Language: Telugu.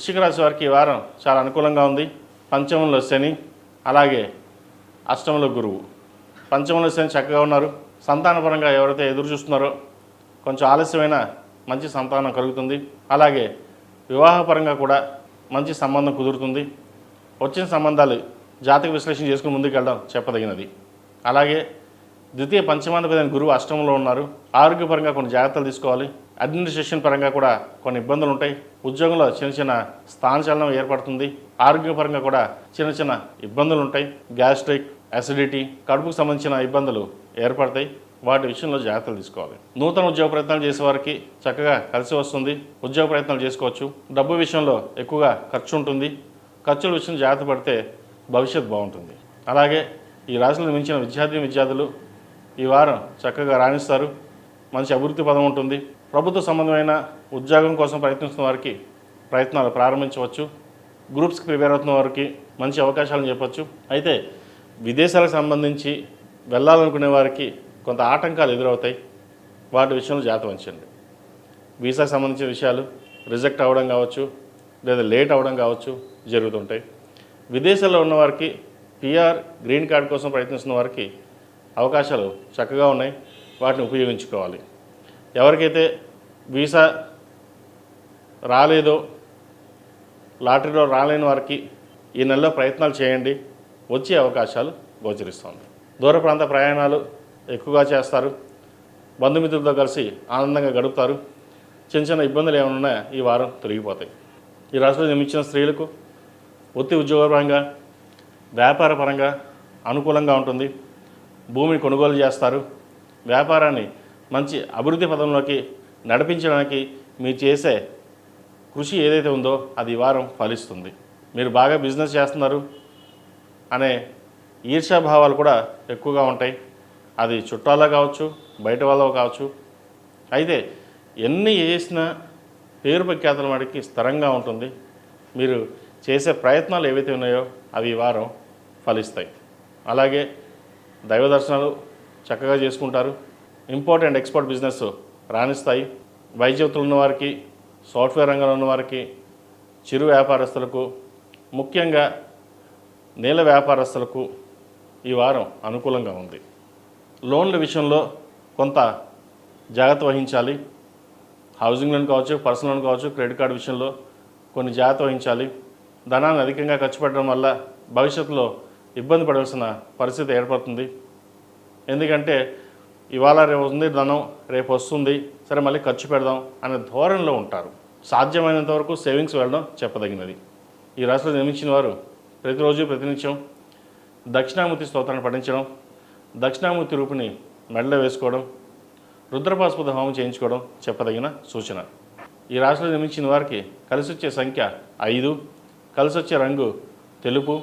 వృశ్చిక రాశి వారికి ఈ వారం చాలా అనుకూలంగా ఉంది. పంచమంలో శని అలాగే అష్టమంలో గురువు. పంచమంలో శని చక్కగా ఉన్నారు. సంతానపరంగా ఎవరైతే ఎదురు చూస్తున్నారో కొంచెం ఆలస్యమైన మంచి సంతానం కలుగుతుంది. అలాగే వివాహపరంగా కూడా మంచి సంబంధం కుదురుతుంది. వచ్చిన సంబంధాలు జాతక విశ్లేషణ చేసుకుని ముందుకు వెళ్ళడం చెప్పదగినది. అలాగే ద్వితీయ పంచమాధిపతి గురువు అష్టమంలో ఉన్నారు. ఆరోగ్యపరంగా కొన్ని జాగ్రత్తలు తీసుకోవాలి. అడ్మినిస్ట్రేషన్ పరంగా కూడా కొన్ని ఇబ్బందులు ఉంటాయి. ఉద్యోగంలో చిన్న చిన్న స్థానచలనం ఏర్పడుతుంది. ఆరోగ్యపరంగా కూడా చిన్న చిన్న ఇబ్బందులు ఉంటాయి. గ్యాస్ట్రిక్ అసిడిటీ కడుపుకు సంబంధించిన ఇబ్బందులు ఏర్పడతాయి. వాటి విషయంలో జాగ్రత్తలు తీసుకోవాలి. నూతన ఉద్యోగ ప్రయత్నాలు చేసే వారికి చక్కగా కలిసి వస్తుంది. ఉద్యోగ ప్రయత్నాలు చేసుకోవచ్చు. డబ్బు విషయంలో ఎక్కువగా ఖర్చు ఉంటుంది. ఖర్చుల విషయం జాగ్రత్త పడితే భవిష్యత్ బాగుంటుంది. అలాగే ఈ రాశులను మించిన విద్యార్థి విద్యార్థులు ఈ వారం చక్కగా రాణిస్తారు. మంచి అభివృద్ధి పదం ఉంటుంది. ప్రభుత్వ సంబంధమైన ఉద్యోగం కోసం ప్రయత్నిస్తున్న వారికి ప్రయత్నాలు ప్రారంభించవచ్చు. గ్రూప్స్కి ప్రిపేర్ అవుతున్న వారికి మంచి అవకాశాలను చెప్పచ్చు. అయితే విదేశాలకు సంబంధించి వెళ్ళాలనుకునే వారికి కొంత ఆటంకాలు ఎదురవుతాయి. వాటి విషయంలో జాగ్రత్త వహించండి. వీసాకు సంబంధించిన విషయాలు రిజెక్ట్ అవ్వడం కావచ్చు లేదా లేట్ అవ్వడం కావచ్చు జరుగుతుంటాయి. విదేశాల్లో ఉన్నవారికి పిఆర్ గ్రీన్ కార్డ్ కోసం ప్రయత్నిస్తున్న వారికి అవకాశాలు చక్కగా ఉన్నాయి. వాటిని ఉపయోగించుకోవాలి. ఎవరికైతే వీసా రాలేదో లాటరీలో రాలేని వారికి ఈ నెలలో ప్రయత్నాలు చేయండి. వచ్చే అవకాశాలు గోచరిస్తుంది. దూర ప్రాంత ప్రయాణాలు ఎక్కువగా చేస్తారు. బంధుమిత్రులతో కలిసి ఆనందంగా గడుపుతారు. చిన్న చిన్న ఇబ్బందులు ఏమైనా ఉన్నాయా ఈ వారం తొలగిపోతాయి. ఈ రాష్ట్రంలో నిర్మించిన స్త్రీలకు వృత్తి ఉద్యోగపరంగా వ్యాపారపరంగా అనుకూలంగా ఉంటుంది. భూమిని కొనుగోలు చేస్తారు. వ్యాపారాన్ని మంచి అభివృద్ధి పదంలోకి నడిపించడానికి మీరు చేసే కృషి ఏదైతే ఉందో అది వారం ఫలిస్తుంది. మీరు బాగా బిజినెస్ చేస్తున్నారు అనే ఈర్ష్యాభావాలు కూడా ఎక్కువగా ఉంటాయి. అది చుట్టాల్లో కావచ్చు బయట వాళ్ళ కావచ్చు. అయితే ఎన్ని చేసినా పేరు ప్రఖ్యాతల వాడికి స్థిరంగా ఉంటుంది. మీరు చేసే ప్రయత్నాలు ఏవైతే ఉన్నాయో అవి వారం ఫలిస్తాయి. అలాగే దైవ దర్శనాలు చక్కగా చేసుకుంటారు. ఇంపోర్ట్ అండ్ ఎక్స్పోర్ట్ బిజినెస్ రాణిస్తాయి. వైద్యవతులు ఉన్నవారికి సాఫ్ట్వేర్ రంగంలో ఉన్నవారికి చిరు వ్యాపారస్తులకు ముఖ్యంగా నీళ్ళ వ్యాపారస్తులకు ఈ వారం అనుకూలంగా ఉంది. లోన్ల విషయంలో కొంత జాగ్రత్త వహించాలి. హౌసింగ్ లోన్ కావచ్చు పర్సనల్ లోన్ కావచ్చు క్రెడిట్ కార్డు విషయంలో కొన్ని జాగ్రత్త వహించాలి. ధనాన్ని అధికంగా ఖర్చు పెట్టడం వల్ల భవిష్యత్తులో ఇబ్బంది పడవలసిన పరిస్థితి ఏర్పడుతుంది. ఎందుకంటే ఇవాళ రేపు ఉంది ధనం రేపు వస్తుంది సరే మళ్ళీ ఖర్చు పెడదాం అనే ధోరణిలో ఉంటారు. సాధ్యమైనంత వరకు సేవింగ్స్ వెళ్ళడం చెప్పదగినది. ఈ రాశిలో నిర్మించిన వారు ప్రతిరోజు ప్రతినిత్యం దక్షిణామూర్తి స్తోత్రాన్ని పఠించడం దక్షిణామూర్తి రూపిణి మెడలో వేసుకోవడం రుద్రపాస్పద హోమం చేయించుకోవడం చెప్పదగిన సూచన. ఈ రాశిలో నిర్మించిన వారికి కలిసి వచ్చే సంఖ్య ఐదు కలిసొచ్చే రంగు తెలుపు